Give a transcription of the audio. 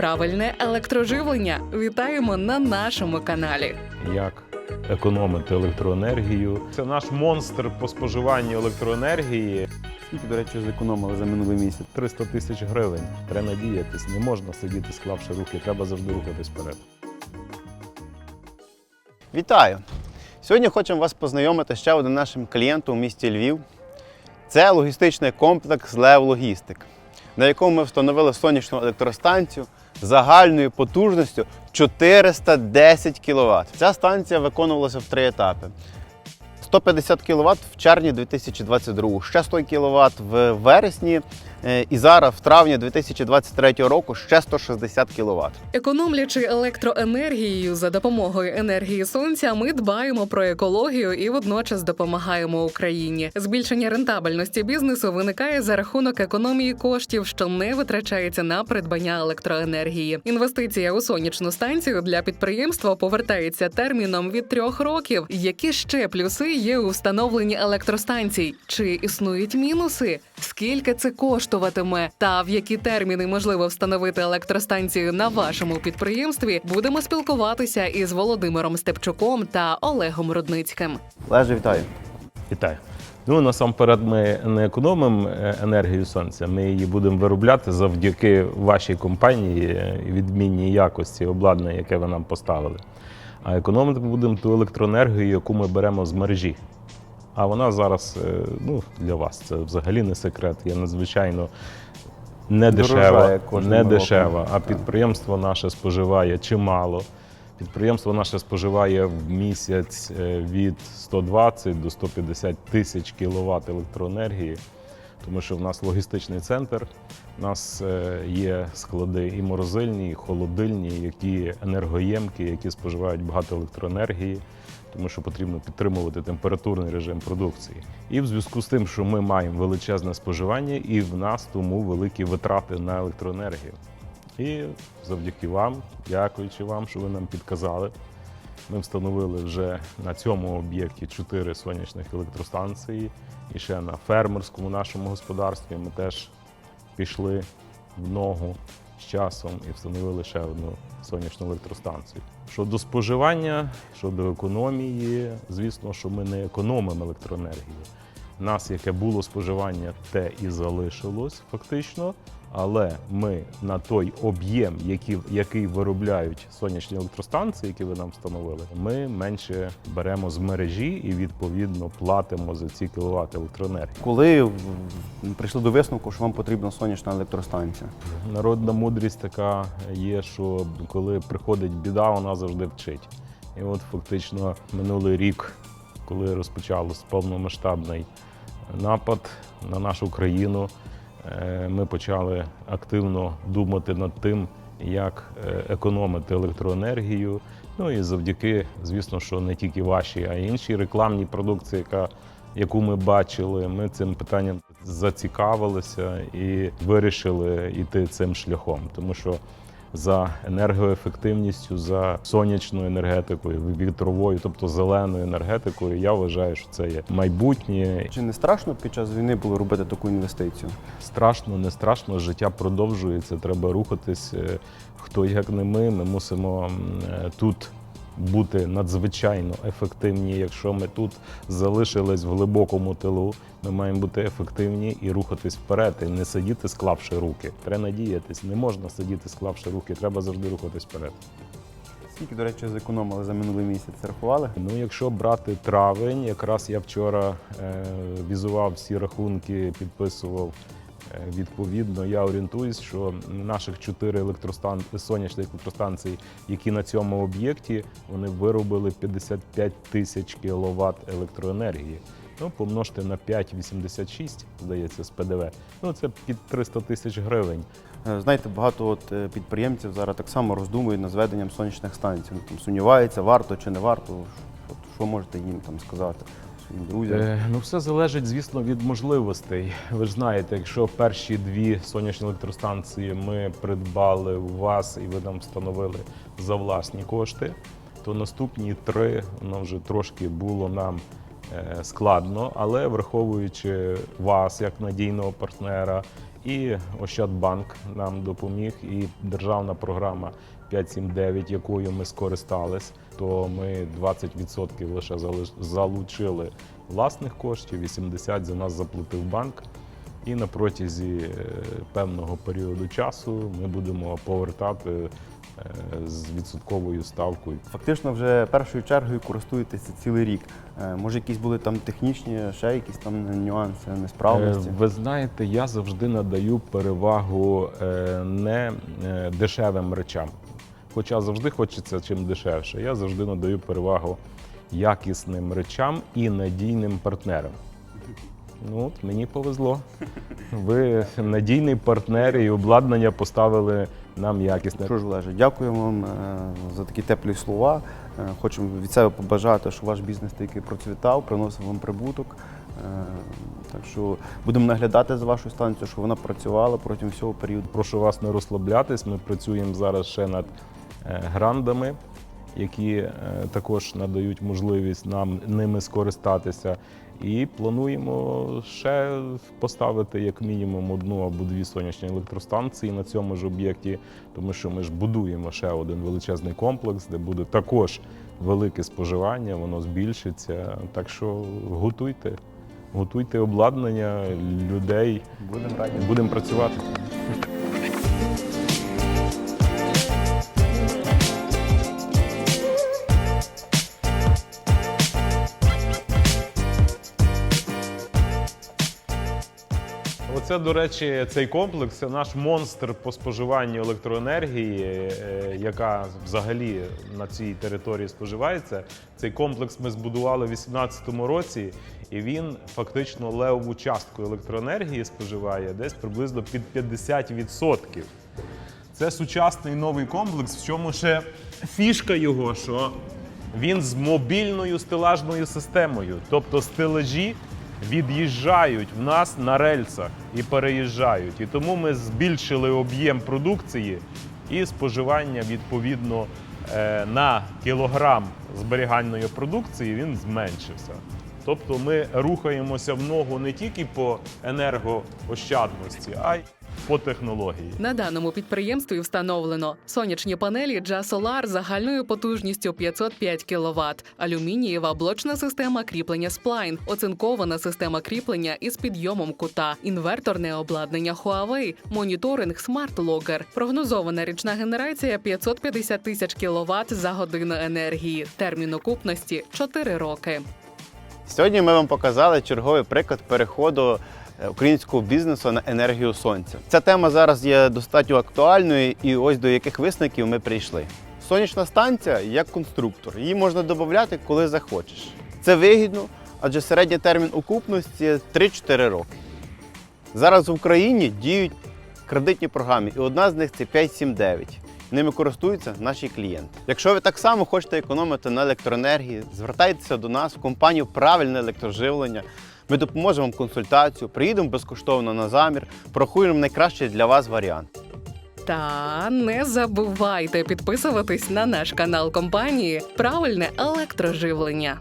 правильне електроживлення. Вітаємо на нашому каналі. як економити електроенергію. Це наш монстр по споживанню електроенергії. Скільки, до речі, зекономили за минулий місяць? 300 тисяч гривень. Треба надіятись, не можна сидіти, склавши руки, треба завжди рухатись вперед. Вітаю! Сьогодні хочемо вас познайомити ще одним нашим клієнтом у місті Львів. Це логістичний комплекс Лев Логістик, на якому ми встановили сонячну електростанцію загальною потужністю 410 кВт. Ця станція виконувалася в три етапи. 150 кВт в червні 2022, ще 100 кВт в вересні і зараз в травні 2023 року ще 160 кВт. Економлячи електроенергією за допомогою енергії сонця, ми дбаємо про екологію і водночас допомагаємо Україні. Збільшення рентабельності бізнесу виникає за рахунок економії коштів, що не витрачається на придбання електроенергії. Інвестиція у сонячну станцію для підприємства повертається терміном від трьох років. Які ще плюси є у встановленні електростанцій? Чи існують мінуси? Скільки це коштуватиме? Та в які терміни можливо встановити електростанцію на вашому підприємстві? Будемо спілкуватися із Володимиром Степчуком та Олегом Рудницьким. Леже, вітаю. Вітаю. Ну насамперед, ми не економимо е, енергію сонця. Ми її будемо виробляти завдяки вашій компанії е, відмінній якості обладнання, яке ви нам поставили. А економити будемо ту електроенергію, яку ми беремо з мережі. А вона зараз е, ну, для вас це взагалі не секрет. Є надзвичайно не дешева, не дешева, а підприємство наше споживає чимало. Підприємство наше споживає в місяць е, від 120 до 150 тисяч кіловат електроенергії, тому що в нас логістичний центр, у нас е, є склади і морозильні, і холодильні, які енергоємкі, які споживають багато електроенергії, тому що потрібно підтримувати температурний режим продукції. І в зв'язку з тим, що ми маємо величезне споживання, і в нас тому великі витрати на електроенергію. І завдяки вам, дякуючи вам, що ви нам підказали. Ми встановили вже на цьому об'єкті чотири сонячних електростанції. І ще на фермерському нашому господарстві ми теж пішли в ногу з часом і встановили ще одну сонячну електростанцію. Щодо споживання, щодо економії, звісно, що ми не економимо електроенергію. Нас яке було споживання, те і залишилось фактично. Але ми на той об'єм, який, який виробляють сонячні електростанції, які ви нам встановили, ми менше беремо з мережі і відповідно платимо за ці кіловат електроенергії. Коли прийшли до висновку, що вам потрібна сонячна електростанція? Народна мудрість така є, що коли приходить біда, вона завжди вчить. І от фактично минулий рік, коли розпочався повномасштабний напад на нашу країну, е, ми почали активно думати над тим, як е, економити електроенергію. Ну і завдяки, звісно, що не тільки ваші, а й інші рекламні продукції, яка яку ми бачили, ми цим питанням зацікавилися і вирішили йти цим шляхом, тому що за енергоефективністю, за сонячною енергетикою, вітровою, тобто зеленою енергетикою, я вважаю, що це є майбутнє. Чи не страшно під час війни було робити таку інвестицію? Страшно, не страшно, життя продовжується, треба рухатись. Е, Хто як не ми, ми мусимо е, тут бути надзвичайно ефективні. Якщо ми тут залишились в глибокому тилу, ми маємо бути ефективні і рухатись вперед, і не сидіти, склавши руки. Треба надіятись, не можна сидіти, склавши руки, треба завжди рухатись вперед. Скільки, до речі, зекономили за минулий місяць? Рахували? Ну, якщо брати травень, якраз я вчора е, візував всі рахунки, підписував. Е, Відповідно, я орієнтуюсь, що наших чотири електростан... сонячних електростанцій, які на цьому об'єкті, вони виробили 55 тисяч кіловат електроенергії. Ну, помножте на 5,86, здається, з ПДВ. Ну, це під 300 тисяч гривень. Е, Знаєте, багато от е, підприємців зараз так само роздумують над зведенням сонячних станцій. Вони там сумніваються, варто чи не варто. От, що можете їм там сказати своїм друзям? Е, ну, все залежить, звісно, від можливостей. Ви ж знаєте, якщо перші дві сонячні електростанції ми придбали у вас і ви нам встановили за власні кошти, то наступні три воно вже трошки було нам е, складно, але враховуючи вас як надійного партнера, і Ощадбанк нам допоміг, і державна програма 579, якою ми скористались, то ми 20% лише залучили власних коштів, 80% за нас заплатив банк. І на протязі е, певного періоду часу ми будемо повертати з відсотковою ставкою. Фактично вже першою чергою користуєтеся цілий рік. Е, Може, якісь були там технічні, ще якісь там нюанси, несправності. Е, Ви знаєте, я завжди надаю перевагу е, не е, дешевим речам. Хоча завжди хочеться чим дешевше. Я завжди надаю перевагу якісним речам і надійним партнерам. Ну, от мені повезло. Ви надійний партнер і обладнання поставили нам якісне. Що ж, Олеже, дякуємо вам е, за такі теплі слова. Е, Хочемо від себе побажати, щоб ваш бізнес тільки процвітав, приносив вам прибуток. Е, Так що будемо наглядати за вашою станцією, щоб вона працювала протягом всього періоду. Прошу вас не розслаблятись. Ми працюємо зараз ще над грандами, які також надають можливість нам ними скористатися. І плануємо ще поставити як мінімум одну або дві сонячні електростанції на цьому ж об'єкті, тому що ми ж будуємо ще один величезний комплекс, де буде також велике споживання, воно збільшиться. Так що готуйте, готуйте обладнання, людей, Будемо раді. будемо працювати. Оце, до речі, цей комплекс це наш монстр по споживанню електроенергії, е, яка взагалі на цій території споживається. Цей комплекс ми збудували у 2018 році, і він фактично левову частку електроенергії споживає десь приблизно під 50%. Це сучасний новий комплекс, в чому ще фішка його, що він з мобільною стелажною системою. Тобто стелажі від'їжджають в нас на рельсах і переїжджають. І тому ми збільшили об'єм продукції і споживання відповідно е, на кілограм зберігальної продукції він зменшився. Тобто ми рухаємося в ногу не тільки по енергоощадності, а й по технології. На даному підприємстві встановлено сонячні панелі Solar загальною потужністю 505 кВт, алюмінієва блочна система кріплення сплайн, оцинкована система кріплення із підйомом кута, інверторне обладнання Huawei, моніторинг Smart Logger, прогнозована річна генерація 550 тисяч кВт за годину енергії, термін окупності 4 роки. Сьогодні ми вам показали черговий приклад переходу українського бізнесу на енергію сонця. Ця тема зараз є достатньо актуальною, і ось до яких висновків ми прийшли. Сонячна станція як конструктор, її можна додати, коли захочеш. Це вигідно, адже середній термін окупності 3-4 роки. Зараз в Україні діють кредитні програми, і одна з них це 579. Ними користуються наші клієнти. Якщо ви так само хочете економити на електроенергії, звертайтеся до нас в компанію Правильне електроживлення. Ми допоможемо вам консультацію, приїдемо безкоштовно на замір, прохуємо найкращий для вас варіант. Та не забувайте підписуватись на наш канал компанії Правильне електроживлення.